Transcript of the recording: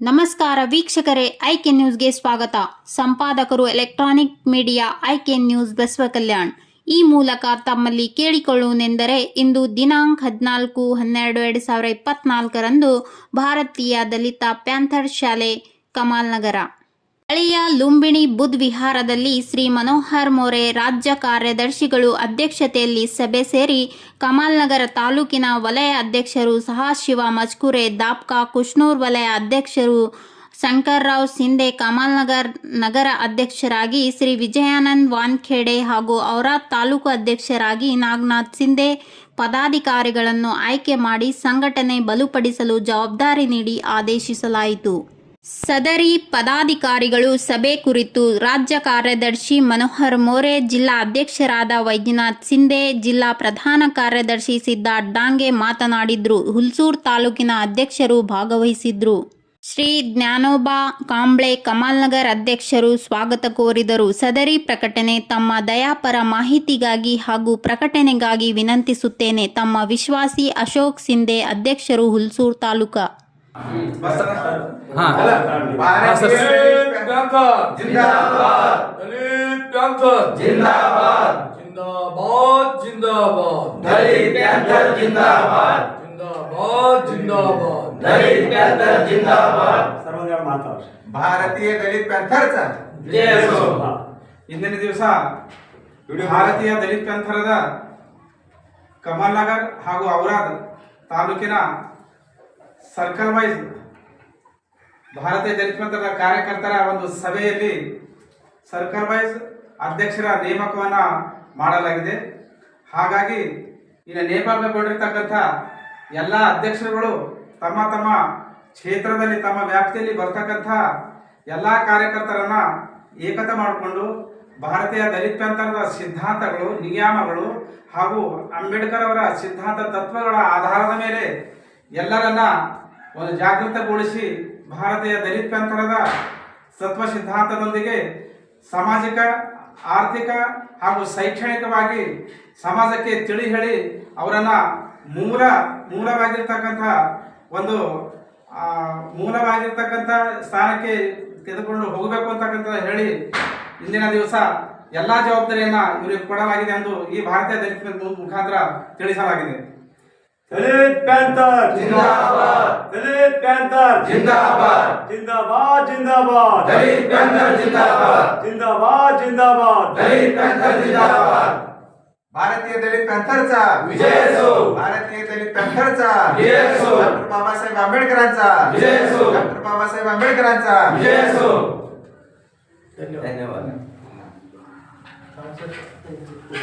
ನಮಸ್ಕಾರ ವೀಕ್ಷಕರೇ, ಐಕೆ ನ್ಯೂಸ್ಗೆ ಸ್ವಾಗತ. ಸಂಪಾದಕರು electronic media IK news Basava Kalyan. ಈ ಮೂಲಕ ತಮ್ಮಲ್ಲಿ ಕೇಳಿಕೊಳ್ಳುವುದೆಂದರೆ, ಇಂದು ದಿನಾಂಕ ಹದಿನಾಲ್ಕು ಹನ್ನೆರಡು ಎರಡು ಸಾವಿರ ಇಪ್ಪತ್ನಾಲ್ಕರಂದು ಭಾರತೀಯ ದಲಿತ ಪ್ಯಾಂಥರ್ ಶಾಲೆ ಕಮಾಲ್ ನಗರ ಹಳೆಯ ಲುಂಬಿಣಿ ಬುದ್ಧ ವಿಹಾರದಲ್ಲಿ ಶ್ರೀ ಮನೋಹರ್ ಮೋರೆ ರಾಜ್ಯ ಕಾರ್ಯದರ್ಶಿಗಳು ಅಧ್ಯಕ್ಷತೆಯಲ್ಲಿ ಸಭೆ ಸೇರಿ ಕಮಾಲ್ನಗರ ತಾಲೂಕಿನ ವಲಯ ಅಧ್ಯಕ್ಷರು ಸಹಾಶಿವ ಮಜ್ಕುರೆ, ದಾಪ್ಕಾ ಕುಷ್ನೂರ್ ವಲಯ ಅಧ್ಯಕ್ಷರು ಶಂಕರ್ರಾವ್ ಸಿಂಧೆ, ಕಮಾಲ್ನಗರ್ ನಗರ ಅಧ್ಯಕ್ಷರಾಗಿ ಶ್ರೀ ವಿಜಯಾನಂದ್ ವಾನ್ಖೇಡೆ ಹಾಗೂ ಔರಾದ್ ತಾಲೂಕು ಅಧ್ಯಕ್ಷರಾಗಿ ನಾಗನಾಥ್ ಸಿಂಧೆ ಪದಾಧಿಕಾರಿಗಳನ್ನು ಆಯ್ಕೆ ಮಾಡಿ ಸಂಘಟನೆ ಬಲುಪಡಿಸಲು ಜವಾಬ್ದಾರಿ ನೀಡಿ ಆದೇಶಿಸಲಾಯಿತು. ಸದರಿ ಪದಾಧಿಕಾರಿಗಳು ಸಭೆ ಕುರಿತು ರಾಜ್ಯ ಕಾರ್ಯದರ್ಶಿ ಮನೋಹರ್ ಮೋರೆ, ಜಿಲ್ಲಾ ಅಧ್ಯಕ್ಷರಾದ ವೈದ್ಯನಾಥ್ ಸಿಂಧೆ, ಜಿಲ್ಲಾ ಪ್ರಧಾನ ಕಾರ್ಯದರ್ಶಿ ಸಿದ್ಧಾರ್ಥ್ ಡಾಂಗೆ ಮಾತನಾಡಿದ್ರು. ಹುಲ್ಸೂರ್ ತಾಲೂಕಿನ ಅಧ್ಯಕ್ಷರು ಭಾಗವಹಿಸಿದ್ರು. ಶ್ರೀ ಜ್ಞಾನೋಬಾ ಕಾಂಬ್ಳೆ ಕಮಾಲ್ನಗರ್ ಅಧ್ಯಕ್ಷರು ಸ್ವಾಗತ ಕೋರಿದರು. ಸದರಿ ಪ್ರಕಟಣೆ ತಮ್ಮ ದಯಾಪರ ಮಾಹಿತಿಗಾಗಿ ಹಾಗೂ ಪ್ರಕಟಣೆಗಾಗಿ ವಿನಂತಿಸುತ್ತೇನೆ. ತಮ್ಮ ವಿಶ್ವಾಸಿ ಅಶೋಕ್ ಸಿಂಧೆ ಅಧ್ಯಕ್ಷರು ಹುಲ್ಸೂರ್ ತಾಲೂಕಾ ಭಾರತೀಯ ದಲಿತ ಪಂಥರ್ ಜಿಂದಾಬಾದ್ ದಲಿತ್ ಪಂಥರ್ ದಿವಸ ಇಡೀ ದಲಿತ್ ಭಾರತೀಯ ದಲಿತ ಹಾಗೂ ಔರಾದ್ ತಾಲೂಕಿನ ಸರ್ಕಲ್ ವೈಸ್ ಭಾರತೀಯ ಪಂಥದ ಕಾರ್ಯಕರ್ತರ ಒಂದು ಸಭೆಯಲ್ಲಿ ಸರ್ಕಲ್ ವೈಸ್ ಅಧ್ಯಕ್ಷರ ನೇಮಕವನ್ನು ಮಾಡಲಾಗಿದೆ. ಹಾಗಾಗಿ ಇನ್ನು ನೇಮಕಗೊಂಡಿರ್ತಕ್ಕಂಥ ಎಲ್ಲ ಅಧ್ಯಕ್ಷರುಗಳು ತಮ್ಮ ತಮ್ಮ ಕ್ಷೇತ್ರದಲ್ಲಿ, ತಮ್ಮ ವ್ಯಾಪ್ತಿಯಲ್ಲಿ ಬರ್ತಕ್ಕಂಥ ಎಲ್ಲ ಕಾರ್ಯಕರ್ತರನ್ನ ಏಕತೆ ಮಾಡಿಕೊಂಡು ಭಾರತೀಯ ದಲಿತ ಪಂಥರದ ಸಿದ್ಧಾಂತಗಳು, ನಿಯಮಗಳು ಹಾಗೂ ಅಂಬೇಡ್ಕರ್ ಅವರ ಸಿದ್ಧಾಂತ ತತ್ವಗಳ ಆಧಾರದ ಮೇಲೆ ಎಲ್ಲರನ್ನ ಒಂದು ಜಾಗೃತಗೊಳಿಸಿ ಭಾರತೀಯ ದಲಿತ ಸತ್ವ ಸಿದ್ಧಾಂತದೊಂದಿಗೆ ಸಾಮಾಜಿಕ, ಆರ್ಥಿಕ ಹಾಗೂ ಶೈಕ್ಷಣಿಕವಾಗಿ ಸಮಾಜಕ್ಕೆ ತಿಳಿ ಹೇಳಿ ಅವರನ್ನ ಮೂಲ, ಮೂಲವಾಗಿರ್ತಕ್ಕಂಥ ಒಂದು ಮೂಲವಾಗಿರ್ತಕ್ಕಂಥ ಸ್ಥಾನಕ್ಕೆ ತೆಗೆದುಕೊಂಡು ಹೋಗಬೇಕು ಅಂತಕ್ಕಂಥ ಹೇಳಿ ಇಂದಿನ ದಿವಸ ಎಲ್ಲ ಜವಾಬ್ದಾರಿಯನ್ನ ಇವರಿಗೆ ಕೊಡಲಾಗಿದೆ ಎಂದು ಈ ಭಾರತೀಯ ದಲಿತ ಮುಖಾಂತರ ತಿಳಿಸಲಾಗಿದೆ. दलित पैंथर। जिंदाबाद। दलित पैंथर। जिंदाबाद। जिंदाबाद जिंदाबाद। दलित पैंथर जिंदाबाद। जिंदाबाद जिंदाबाद। दलित पैंथर जिंदाबाद। भारतीय दलित पॅंथरचा विजय असो। भारतीय दलित पॅंथरचा विजय असो। डॉक्टर बाबासाहेब आंबेडकरांचा विजय असो। डॉक्टर बाबासाहेब आंबेडकरांचा विजय असो। धन्यवाद.